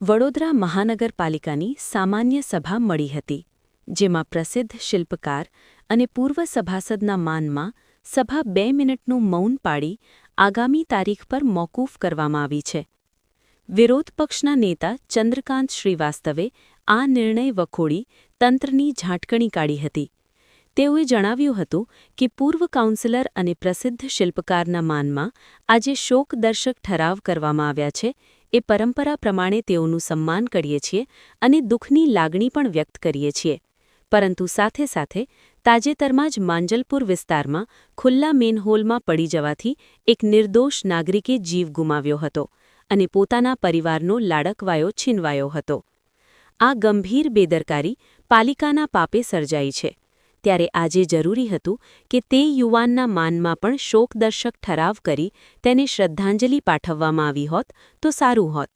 વડોદરા મહાનગરપાલિકાની સામાન્ય સભા મળી હતી, જેમાં પ્રસિદ્ધ શિલ્પકાર અને પૂર્વ સભાસદના માનમાં સભા બે મિનિટનું મૌન પાડી આગામી તારીખ પર મોકૂફ કરવામાં આવી છે. વિરોધ પક્ષના નેતા ચંદ્રકાંત શ્રીવાસ્તવે આ નિર્ણય વખોડી તંત્રની ઝાટકણી કાઢી હતી. તેઓએ જણાવ્યું હતું કે પૂર્વ કાઉન્સિલર અને પ્રસિદ્ધ શિલ્પકારના માનમાં આજે શોકદર્શક ઠરાવ કરવામાં આવ્યા છે. એ પરંપરા પ્રમાણે તેઓનું સન્માન કરીએ છીએ અને દુઃખની લાગણી પણ વ્યક્ત કરીએ છીએ. પરંતુ સાથે સાથે તાજેતરમાં જ માંજલપુર વિસ્તારમાં ખુલ્લા મેનહોલમાં પડી જવાથી એક નિર્દોષ નાગરિકે જીવ ગુમાવ્યો હતો અને પોતાના પરિવારનો લાડકવાયો છીનવાયો હતો. આ ગંભીર બેદરકારી પાલિકાના પાપે સર્જાઈ છે. ત્યારે આજે જરૂરી હતું કે તે યુવાનના માનમાં પણ શોકદર્શક ઠરાવ કરી તેને શ્રદ્ધાંજલિ પાઠવવામાં આવી હોત તો સારું હોત.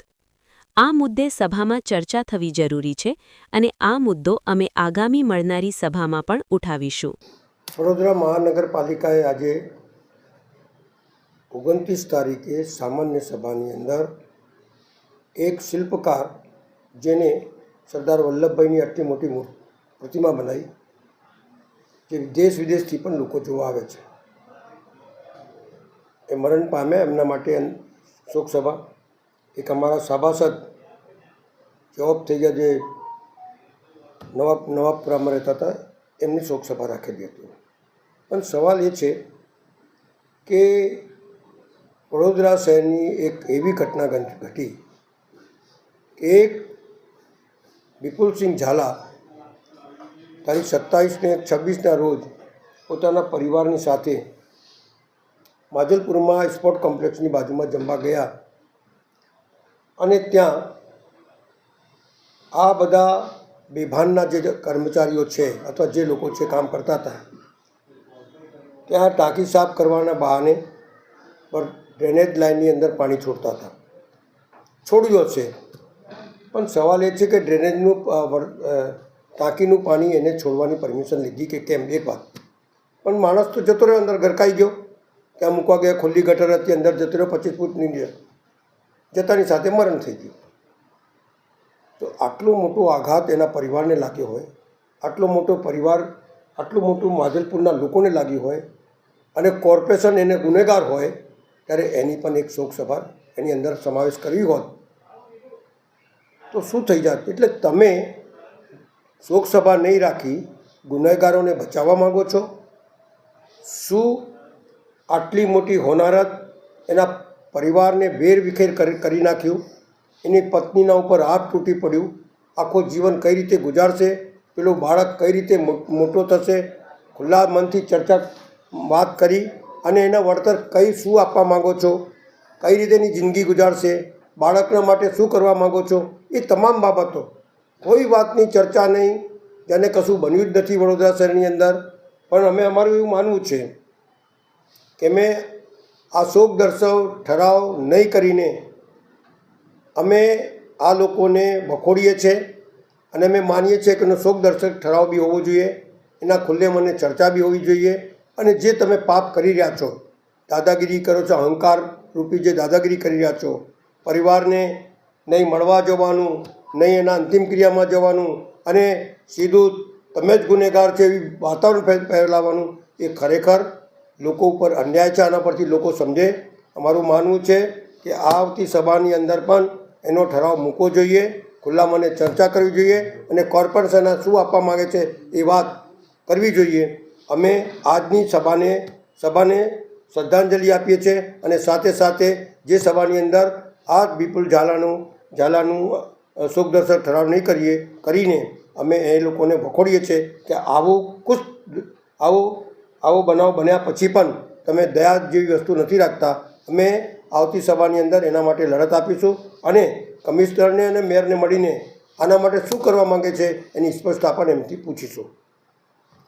આ મુદ્દે સભામાં ચર્ચા થવી જરૂરી છે અને આ મુદ્દો અમે આગામી મળનારી સભામાં પણ ઉઠાવીશું. વડોદરા મહાનગરપાલિકાએ આજે ઓગણત્રીસ તારીખે સામાન્ય સભાની અંદર એક શિલ્પકાર જેને સરદાર વલ્લભભાઈની આટલી મોટી પ્રતિમા બનાવી જે દેશ વિદેશથી પણ લોકો જોવા આવે છે. એ મરણ પામે એમના માટે શોકસભા. એક અમારા સભાસદ જવાબ થઈ ગયા જે નવાબ નવાપુરામાં રહેતા હતા, એમની શોકસભા રાખેલી હતી. પણ સવાલ એ છે કે વડોદરા શહેરની એક એવી ઘટના ઘટી. કે એક વિપુલસિંહ ઝાલા તારીખ સત્તાવીસને છવ્વીસના રોજ પોતાના પરિવારની સાથે માધલપુરમાં સ્પોર્ટ કોમ્પ્લેક્સની બાજુમાં જમવા ગયા. અને ત્યાં આ બધા બેભાનના જે કર્મચારીઓ છે અથવા જે લોકો છે કામ કરતા હતા, ત્યાં ટાંકી સાફ કરવાના બહાને પર ડ્રેનેજ લાઇનની અંદર પાણી છોડતા હતા. છોડ્યો છે. પણ સવાલ એ છે કે ડ્રેનેજનું ટાંકીનું પાણી એને છોડવાની પરમિશન લીધી કે કેમ? એક વાત. પણ માણસ તો જતો રહ્યો, અંદર ગરકાઈ ગયો. ત્યાં મૂકવા ગયા ખુલ્લી ગટર હતી, અંદર જતો રહ્યો, પચીસ ફૂટ નીચે. જતાની સાથે મરણ થઈ ગયું. તો આટલું મોટું આઘાત એના પરિવારને લાગ્યો હોય, આટલો મોટો પરિવાર, આટલું મોટું માધલપુરના લોકોને લાગ્યું હોય, અને કોર્પોરેશન એને ગુનેગાર હોય, ત્યારે એની પણ એક શોકસભા એની અંદર સમાવેશ કરવી હોત. તો શું થઈ જાત? એટલે તમે શોકસભા નહીં રાખી ગુનેગારોને બચાવવા માગો છો? શું આટલી મોટી હોનારત એના પરિવારને વેરવિખેર કરી નાખ્યું? એની પત્નીના ઉપર હાથ તૂટી પડ્યું. આખું જીવન કઈ રીતે ગુજારશે? પેલું બાળક કઈ રીતે મોટો થશે? ખુલ્લા મનથી ચર્ચા વાત કરી અને એના વળતર કઈ શું આપવા માગો છો? કઈ રીતેની જિંદગી ગુજારશે? બાળકના માટે શું કરવા માગો છો? એ તમામ બાબતો કોઈ વાતની ચર્ચા નહીં, જેને કશું બન્યું જ નથી વડોદરા શહેરની અંદર. પણ અમે અમારું એવું માનવું છે કે મેં આ શોક દર્શવ, ઠરાવ નહીં કરીને અમે આ લોકોને વખોડીએ છીએ અને અમે માનીએ છીએ કે એનો શોક દર્શક, ઠરાવ બી હોવો જોઈએ, એના ખુલ્લે મને ચર્ચા બી હોવી જોઈએ અને જે તમે પાપ કરી રહ્યા છો, દાદાગીરી કરો છો, અહંકાર રૂપી જે દાદાગીરી કરી રહ્યા છો, પરિવારને નહીં મળવા જવાનું નહીં, એના અંતિમ ક્રિયામાં જવાનું અને સીધું તમે જ ગુનેગાર છે એવી વાતાવરણ ફેલાવવાનું એ ખરેખર લોકો ઉપર અન્યાય છે, આના પરથી લોકો સમજે. અમારું માનવું છે કે આવતી સભાની અંદર પણ એનો ઠરાવ મૂકવો જોઈએ, ખુલ્લા મને ચર્ચા કરવી જોઈએ અને કોર્પોરેશન શું આપવા માગે છે એ વાત કરવી જોઈએ. અમે આજની સભાને સભાને શ્રદ્ધાંજલિ આપીએ છીએ અને સાથે સાથે જે સભાની અંદર આ વિપુલ ઝાલાનું ઝાલાનું શોકદર્શક ઠરાવ નહીં કરીએ, કરીને અમે એ લોકોને વખોડીએ છીએ કે આવું કુશ, આવો આવો બનાવ બન્યા પછી પણ તમે દયા જેવી વસ્તુ નથી રાખતા. અમે આવતી સભાની અંદર એના માટે લડત આપીશું અને કમિશનરને અને મેયરને મળીને આના માટે શું કરવા માંગે છે એની સ્પષ્ટતા પણ એમથી પૂછીશું.